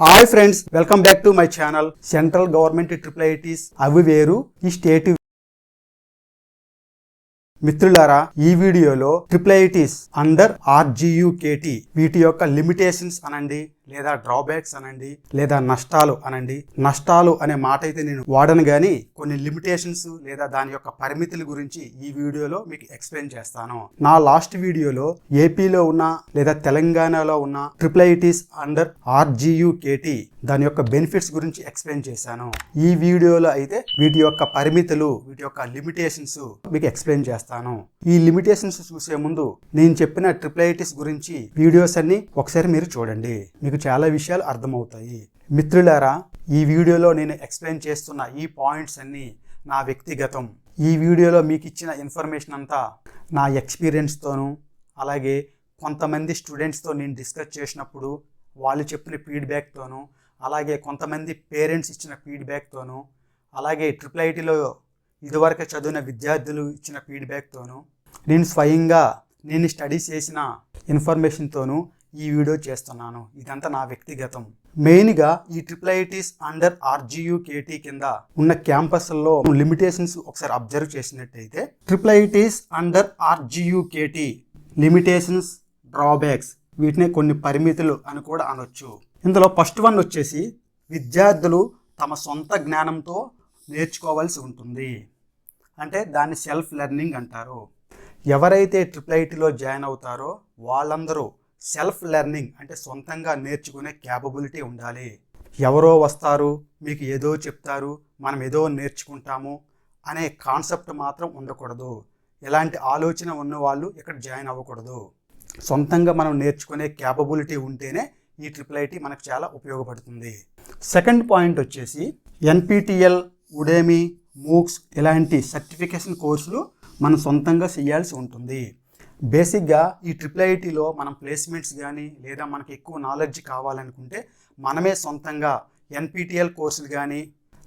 Hi friends welcome back to my channel central government triple ITs అవి వేరు ఈ state మిత్రులారా ఈ వీడియోలో ట్రిపుల్ ఐటీస్ అండర్ ఆర్జియుకేటి వీటి యొక్క లిమిటేషన్స్ అనండి. లేదా డ్రాబ్యాక్స్ అనండి లేదా నష్టాలు అనండి. నష్టాలు అనే మాట అయితే నేను వాడను కానీ కొన్ని లిమిటేషన్స్ లేదా దాని యొక్క పరిమితుల గురించి ఈ వీడియోలో మీకు ఎక్స్ప్లెయిన్ చేస్తాను. నా లాస్ట్ వీడియోలో ఏపీలో ఉన్న లేదా తెలంగాణలో ఉన్న ట్రిపుల్ ఐటీస్ అండర్ ఆర్జియుకేటి దాని యొక్క బెనిఫిట్స్ గురించి ఎక్స్ప్లెయిన్ చేశాను. ఈ వీడియోలో అయితే వీటి యొక్క పరిమితులు వీటి యొక్క లిమిటేషన్స్ మీకు ఎక్స్ప్లెయిన్ చేస్తాను. ఈ లిమిటేషన్స్ చూసే ముందు నేను చెప్పిన ట్రిపుల్ ఐటీస్ గురించి వీడియోస్ అన్ని ఒకసారి మీరు చూడండి. మీకు చాలా విషయాలు అర్థమవుతాయి. మిత్రులారా ఈ వీడియోలో నేను ఎక్స్ప్లెయిన్ చేస్తున్న ఈ పాయింట్స్ అన్నీ నా వ్యక్తిగతం. ఈ వీడియోలో మీకు ఇచ్చిన ఇన్ఫర్మేషన్ అంతా నా ఎక్స్పీరియన్స్తోనూ అలాగే కొంతమంది స్టూడెంట్స్తో నేను డిస్కస్ చేసినప్పుడు వాళ్ళు చెప్పిన ఫీడ్బ్యాక్తోనూ అలాగే కొంతమంది పేరెంట్స్ ఇచ్చిన ఫీడ్బ్యాక్తోనూ అలాగే ట్రిపుల్ ఐటీలో ఇదివరకు చదివిన విద్యార్థులు ఇచ్చిన ఫీడ్బ్యాక్తోనూ నేను స్వయంగా నేను స్టడీ చేసిన ఇన్ఫర్మేషన్తోనూ ఈ వీడియో చేస్తున్నాను. ఇదంతా నా వ్యక్తిగతం. మెయిన్గా ఈ ట్రిపుల్ ఐటీస్ అండర్ ఆర్జియుకేటీ కింద ఉన్న క్యాంపస్లో లిమిటేషన్స్ ఒకసారి అబ్జర్వ్ చేసినట్టయితే triple ITs under RGUKT limitations drawbacks వీటిని కొన్ని పరిమితులు అని కూడా అనొచ్చు. ఇందులో ఫస్ట్ వన్ వచ్చేసి విద్యార్థులు తమ సొంత జ్ఞానంతో నేర్చుకోవాల్సి ఉంటుంది. అంటే దాన్ని సెల్ఫ్ లెర్నింగ్ అంటారు. ఎవరైతే ట్రిపుల్ ఐటీలో జాయిన్ అవుతారో వాళ్ళందరూ సెల్ఫ్ లెర్నింగ్ అంటే సొంతంగా నేర్చుకునే క్యాపబిలిటీ ఉండాలి. ఎవరో వస్తారు మీకు ఏదో చెప్తారు మనం ఏదో నేర్చుకుంటాము అనే కాన్సెప్ట్ మాత్రం ఉండకూడదు. ఇలాంటి ఆలోచన ఉన్నవాళ్ళు ఇక్కడ జాయిన్ అవ్వకూడదు. సొంతంగా మనం నేర్చుకునే క్యాపబిలిటీ ఉంటేనే ఈ ట్రిపుల్ ఐటీ మనకు చాలా ఉపయోగపడుతుంది. సెకండ్ పాయింట్ వచ్చేసి ఎన్పిటిఎల్ ఉడేమి మూక్స్ ఇలాంటి సర్టిఫికేషన్ కోర్సులు మనం సొంతంగా చేయాల్సి ఉంటుంది. బేసిక్గా ఈ ట్రిపుల్ ఐటీలో మనం ప్లేస్మెంట్స్ కానీ లేదా మనకి ఎక్కువ నాలెడ్జ్ కావాలనుకుంటే మనమే సొంతంగా ఎన్పిటిఎల్ కోర్సులు కానీ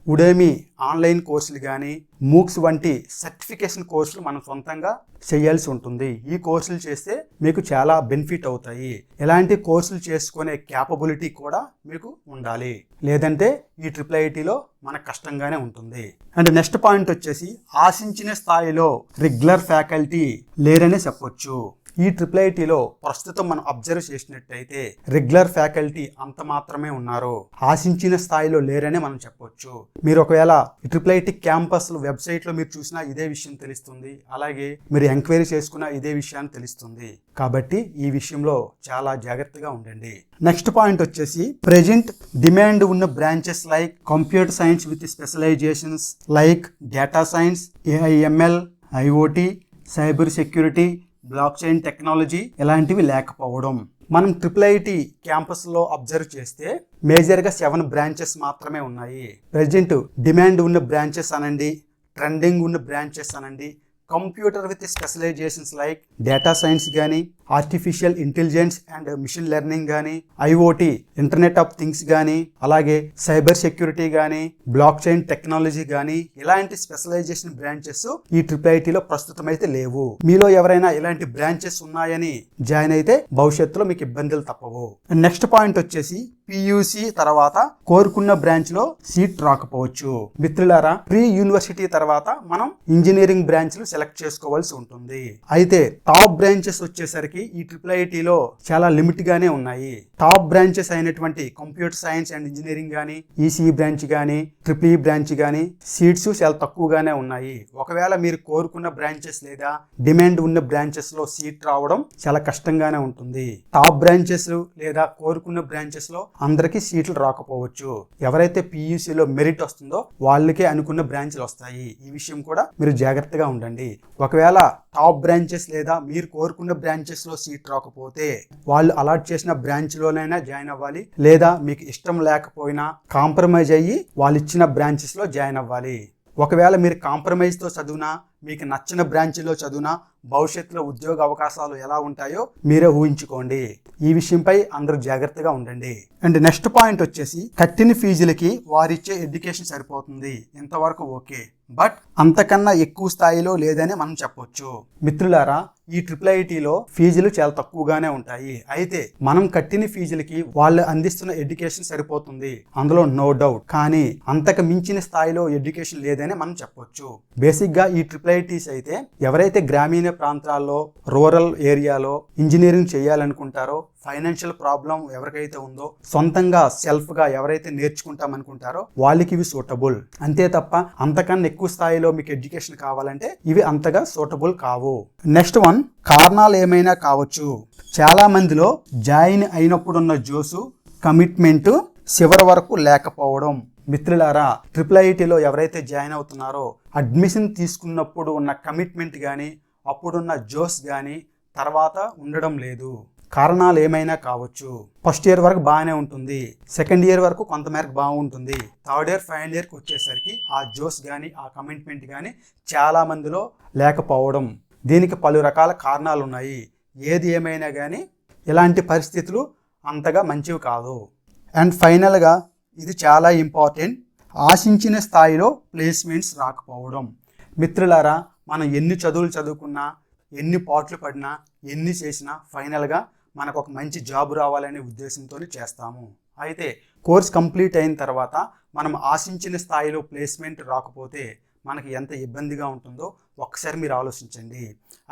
ఉడేమి ఆన్లైన్ కోర్సులు కానీ మూక్స్ వంటి సర్టిఫికేషన్ కోర్సులు మనం సొంతంగా చేయాల్సి ఉంటుంది. ఈ కోర్సులు చేస్తే మీకు చాలా బెనిఫిట్ అవుతాయి. ఇలాంటి కోర్సులు చేసుకునే క్యాపబిలిటీ కూడా మీకు ఉండాలి. లేదంటే ఈ ట్రిపుల్ ఐటీలో మనకు కష్టంగానే ఉంటుంది. అండ్ నెక్స్ట్ పాయింట్ వచ్చేసి ఆశించిన స్థాయిలో రెగ్యులర్ ఫ్యాకల్టీ లేరనే చెప్పొచ్చు. ఈ ట్రిపుల్ ఐటీలో ప్రస్తుతం మనం అబ్జర్వ్ చేసినట్టయితే రెగ్యులర్ ఫ్యాకల్టీ అంత మాత్రమే ఉన్నారు. ఆశించిన స్థాయిలో లేరనే మనం చెప్పొచ్చు. మీరు ఒకవేళ ట్రిపుల్ ఐటీ క్యాంపస్ వెబ్సైట్లో మీరు చూసినా ఇదే విషయం తెలుస్తుంది. అలాగే మీరు ఎంక్వైరీ చేసుకున్నా ఇదే విషయాన్ని తెలుస్తుంది. కాబట్టి ఈ విషయంలో చాలా జాగ్రత్తగా ఉండండి. నెక్స్ట్ పాయింట్ వచ్చేసి ప్రెజెంట్ డిమాండ్ ఉన్న branches like computer science with specialisations like data science AIML IoT cyber security blockchain technology ఇలాంటివి లేకపోవడం. మనం ట్రిపుల్ ఐటీ క్యాంపస్లో అబ్జర్వ్ చేస్తే మేజర్గా సెవెన్ బ్రాంచెస్ మాత్రమే ఉన్నాయి. ప్రజెంట్ డిమాండ్ ఉన్న బ్రాంచెస్ అనండి ట్రెండింగ్ ఉన్న బ్రాంచెస్ అనండి computer with specialisations like data science కానీ artificial intelligence and machine learning కానీ ఐఓటీ ఇంటర్నెట్ ఆఫ్ థింగ్స్ కానీ అలాగే సైబర్ సెక్యూరిటీ కానీ బ్లాక్ చైన్ టెక్నాలజీ కానీ ఇలాంటి స్పెషలైజేషన్ బ్రాంచెస్ ఈ ట్రిపుల్ ఐటీలో ప్రస్తుతం అయితే లేవు. మీలో ఎవరైనా ఇలాంటి బ్రాంచెస్ ఉన్నాయని జాయిన్ అయితే భవిష్యత్తులో మీకు ఇబ్బందులు తప్పవు. నెక్స్ట్ పాయింట్ వచ్చేసి పియూసి తర్వాత కోరుకున్న బ్రాంచ్లో సీట్ రాకపోవచ్చు. మిత్రులారా ప్రీ యూనివర్సిటీ తర్వాత మనం ఇంజనీరింగ్ బ్రాంచ్లు సెలెక్ట్ చేసుకోవాల్సి ఉంటుంది. అయితే టాప్ బ్రాంచెస్ వచ్చేసరికి ఈ ట్రిపుల్ ఐటీలో చాలా లిమిట్ గానే ఉన్నాయి. టాప్ బ్రాంచెస్ అయినటువంటి కంప్యూటర్ సైన్స్ అండ్ ఇంజనీరింగ్ కానీ ఈసీఈ బ్రాంచ్ కానీ ట్రిపుల్ ఈ బ్రాంచ్ కానీ సీట్స్ చాలా తక్కువగానే ఉన్నాయి. ఒకవేళ మీరు కోరుకున్న బ్రాంచెస్ లేదా డిమాండ్ ఉన్న బ్రాంచెస్లో సీట్ రావడం చాలా కష్టంగానే ఉంటుంది. టాప్ బ్రాంచెస్ లేదా కోరుకున్న బ్రాంచెస్లో అందరికీ సీట్లు రాకపోవచ్చు. ఎవరైతే పియూసీలో మెరిట్ వస్తుందో వాళ్ళకే అనుకున్న బ్రాంచ్లు వస్తాయి. ఈ విషయం కూడా మీరు జాగ్రత్తగా ఉండండి. ఒకవేళ టాప్ బ్రాంచెస్ లేదా మీరు కోరుకున్న బ్రాంచెస్ లో సీట్ రాకపోతే వాళ్ళు అలాట్ చేసిన బ్రాంచ్ లోనైనా జాయిన్ అవ్వాలి. లేదా మీకు ఇష్టం లేకపోయినా కాంప్రమైజ్ అయ్యి వాళ్ళు ఇచ్చిన బ్రాంచెస్లో జాయిన్ అవ్వాలి. ఒకవేళ మీరు కాంప్రమైజ్తో చదివినా మీకు నచ్చిన బ్రాంచ్లో చదివినా భవిష్యత్తులో ఉద్యోగ అవకాశాలు ఎలా ఉంటాయో మీరే ఊహించుకోండి. ఈ విషయంపై అందరూ జాగ్రత్తగా ఉండండి. అండ్ నెక్స్ట్ పాయింట్ వచ్చేసి కట్టిన ఫీజులకి వారిచ్చే ఎడ్యుకేషన్ సరిపోతుంది. ఇంతవరకు ఓకే. బట్ అంతకన్నా ఎక్కువ స్థాయిలో లేదని మనం చెప్పొచ్చు. మిత్రులారా ఈ ట్రిపుల్ ఐటీలో ఫీజులు చాలా తక్కువగానే ఉంటాయి. అయితే మనం కట్టిన ఫీజులకి వాళ్ళు అందిస్తున్న ఎడ్యుకేషన్ సరిపోతుంది. అందులో నో డౌట్. కానీ అంతకు మించిన స్థాయిలో ఎడ్యుకేషన్ లేదని మనం చెప్పొచ్చు. బేసిక్గా ఈ ట్రిపుల్ ఐటీస్ అయితే ఎవరైతే గ్రామీణ ప్రాంతాల్లో రూరల్ ఏరియాలో ఇంజనీరింగ్ చేయాలనుకుంటారో ఫైనాన్షియల్ ప్రాబ్లం ఎవరికైతే ఉందో సొంతంగా సెల్ఫ్గా ఎవరైతే నేర్చుకుంటామనుకుంటారో వాళ్ళకి ఇవి సూటబుల్. అంతే తప్ప అంతకన్నా ఎక్కువ స్థాయిలో మీకు ఎడ్యుకేషన్ కావాలంటే ఇవి అంతగా సూటబుల్ కావు. నెక్స్ట్ వన్ కారణాలు ఏమైనా కావచ్చు. చాలా మందిలో జాయిన్ అయినప్పుడున్న జోసు కమిట్మెంట్ చివరి వరకు లేకపోవడం. మిత్రులారా ట్రిపుల్ ఐటీలో ఎవరైతే జాయిన్ అవుతున్నారో అడ్మిషన్ తీసుకున్నప్పుడు ఉన్న కమిట్మెంట్ కానీ అప్పుడున్న జోస్ కానీ తర్వాత ఉండడం లేదు. కారణాలు ఏమైనా కావచ్చు. ఫస్ట్ ఇయర్ వరకు బాగానే ఉంటుంది. సెకండ్ ఇయర్ వరకు కొంతమేరకు బాగుంటుంది. థర్డ్ ఇయర్ ఫైనల్ ఇయర్కి వచ్చేసరికి ఆ జోస్ కానీ ఆ కమిట్మెంట్ కానీ చాలా మందిలో లేకపోవడం. దీనికి పలు రకాల కారణాలు ఉన్నాయి ఏది ఏమైనా కానీ ఇలాంటి పరిస్థితులు అంతగా మంచివి కాదు. అండ్ ఫైనల్గా ఇది చాలా ఇంపార్టెంట్. ఆశించిన స్థాయిలో ప్లేస్మెంట్స్ రాకపోవడం. మిత్రులారా మనం ఎన్ని చదువులు చదువుకున్నా ఎన్ని పాటలు పడినా ఎన్ని చేసినా ఫైనల్గా మనకు ఒక మంచి జాబ్ రావాలనే ఉద్దేశంతో చేస్తాము. అయితే కోర్స్ కంప్లీట్ అయిన తర్వాత మనం ఆశించిన స్థాయిలో ప్లేస్మెంట్ రాకపోతే మనకి ఎంత ఇబ్బందిగా ఉంటుందో ఒక్కసారి మీరు ఆలోచించండి.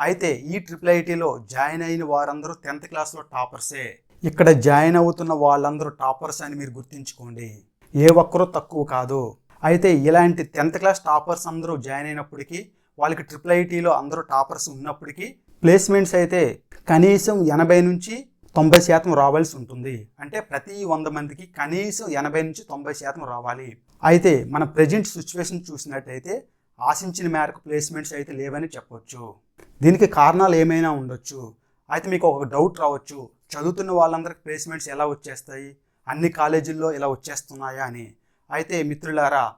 అయితే ఈ ట్రిపుల్ ఐటీలో జాయిన్ అయిన వారందరూ టెన్త్ క్లాస్లో టాపర్సే. ఇక్కడ జాయిన్ అవుతున్న వాళ్ళందరూ టాపర్స్ అని మీరు గుర్తుంచుకోండి. ఏ ఒక్కరూ తక్కువ కాదు. అయితే ఇలాంటి టెన్త్ క్లాస్ టాపర్స్ అందరూ జాయిన్ అయినప్పటికీ వాళ్ళకి ట్రిపుల్ ఐటీలో అందరూ టాపర్స్ ఉన్నప్పటికీ ప్లేస్మెంట్స్ అయితే కనీసం ఎనభై నుంచి తొంభై శాతం రావాల్సి ఉంటుంది. అంటే ప్రతి వంద మందికి కనీసం ఎనభై నుంచి తొంభై శాతం రావాలి. అయితే మన ప్రజెంట్ సిచ్యువేషన్ చూసినట్టయితే ఆశించిన మేరకు ప్లేస్మెంట్స్ అయితే లేవని చెప్పొచ్చు. దీనికి కారణాలు ఏమైనా ఉండొచ్చు. అయితే మీకు ఒక డౌట్ రావచ్చు. చదువుతున్న వాళ్ళందరికి ప్లేస్మెంట్స్ ఎలా వచ్చేస్తాయి? అన్ని కాలేజీల్లో ఇలా వచ్చేస్తున్నాయా అని. అయితే మిత్రులారా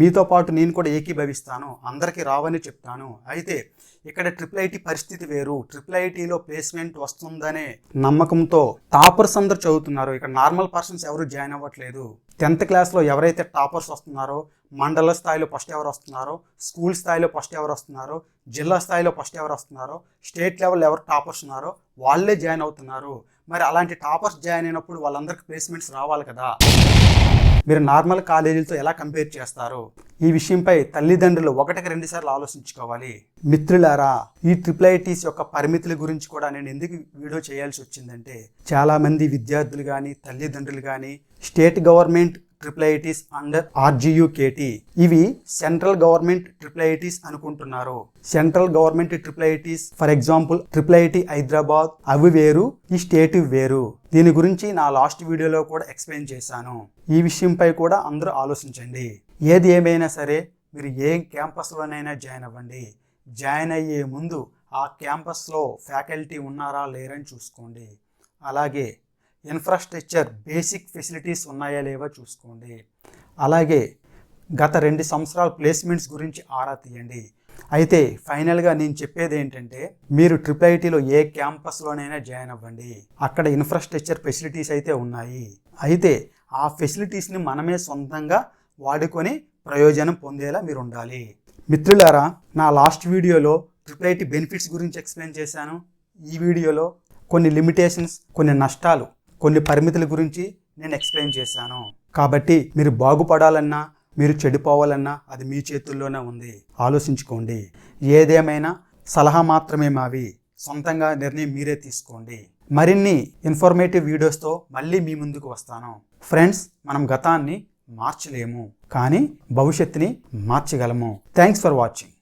మీతో పాటు నేను కూడా ఏకీభవిస్తాను అందరికీ రావని చెప్తాను. అయితే ఇక్కడ ట్రిపుల్ ఐటీ పరిస్థితి వేరు. ట్రిపుల్ ఐటీలో ప్లేస్మెంట్ వస్తుందనే నమ్మకంతో టాపర్స్ అందరు చదువుతున్నారు. ఇక్కడ నార్మల్ పర్సన్స్ ఎవరు జాయిన్ అవ్వట్లేదు. టెన్త్ క్లాస్లో ఎవరైతే టాపర్స్ వస్తున్నారో మండల స్థాయిలో ఫస్ట్ ఎవరు వస్తున్నారో స్కూల్ స్థాయిలో ఫస్ట్ ఎవరు వస్తున్నారో జిల్లా స్థాయిలో ఫస్ట్ ఎవరు వస్తున్నారో స్టేట్ లెవెల్ ఎవరు టాపర్స్ ఉన్నారో వాళ్ళే జాయిన్ అవుతున్నారు. మరి అలాంటి టాపర్స్ జాయిన్ అయినప్పుడు వాళ్ళందరికీ ప్లేస్మెంట్స్ రావాలి కదా? మీరు నార్మల్ కాలేజీలతో ఎలా కంపేర్ చేస్తారు? ఈ విషయంపై తల్లిదండ్రులు ఒకటికి రెండు సార్లు ఆలోచించుకోవాలి. మిత్రులారా ఈ ట్రిపుల్ ఐటీస్ యొక్క పరిమితుల గురించి కూడా నేను ఎందుకు వీడియో చేయాల్సి వచ్చిందంటే చాలామంది విద్యార్థులు కానీ తల్లిదండ్రులు కానీ state government triple ITs under RGU KT ఇవి సెంట్రల్ గవర్నమెంట్ ట్రిప్లైటిస్ అనుకుంటున్నారు. Central government triple ITs for example triple IT Hyderabad అవి వేరు ఈ స్టేట్ వేరు. దీని గురించి నా లాస్ట్ వీడియోలో కూడా ఎక్స్ప్లెయిన్ చేశాను. ఈ విషయంపై కూడా అందరూ ఆలోచించండి. ఏది ఏమైనా సరే మీరు ఏ క్యాంపస్లోనైనా జాయిన్ అవ్వండి. జాయిన్ అయ్యే ముందు ఆ క్యాంపస్లో ఫ్యాకల్టీ ఉన్నారా లేరని చూసుకోండి. అలాగే ఇన్ఫ్రాస్ట్రక్చర్ బేసిక్ ఫెసిలిటీస్ ఉన్నాయా లేవా చూసుకోండి. అలాగే గత రెండు సంవత్సరాల ప్లేస్మెంట్స్ గురించి ఆరా తీయండి. అయితే ఫైనల్గా నేను చెప్పేది ఏంటంటే మీరు ట్రిపుల్ ఐటీలో ఏ క్యాంపస్లోనైనా జాయిన్ అవ్వండి. అక్కడ ఇన్ఫ్రాస్ట్రక్చర్ ఫెసిలిటీస్ అయితే ఉన్నాయి. అయితే ఆ ఫెసిలిటీస్ని మనమే సొంతంగా వాడుకొని ప్రయోజనం పొందేలా మీరు ఉండాలి. మిత్రులారా నా లాస్ట్ వీడియోలో ట్రిపుల్ ఐటీ బెనిఫిట్స్ గురించి ఎక్స్ప్లెయిన్ చేశాను. ఈ వీడియోలో కొన్ని లిమిటేషన్స్ కొన్ని నష్టాలు కొన్ని పరిమితుల గురించి నేను ఎక్స్ప్లెయిన్ చేశాను. కాబట్టి మీరు బాగుపడాలన్నా మీరు చెడిపోవాలన్నా అది మీ చేతుల్లోనే ఉంది. ఆలోచించుకోండి. ఏదేమైనా సలహా మాత్రమే మావి. సొంతంగా నిర్ణయం మీరే తీసుకోండి. మరిన్ని ఇన్ఫర్మేటివ్ వీడియోస్తో మళ్ళీ మీ ముందుకు వస్తాను. ఫ్రెండ్స్ మనం గతాన్ని మార్చలేము. కానీ భవిష్యత్తుని మార్చగలము. Thanks for watching.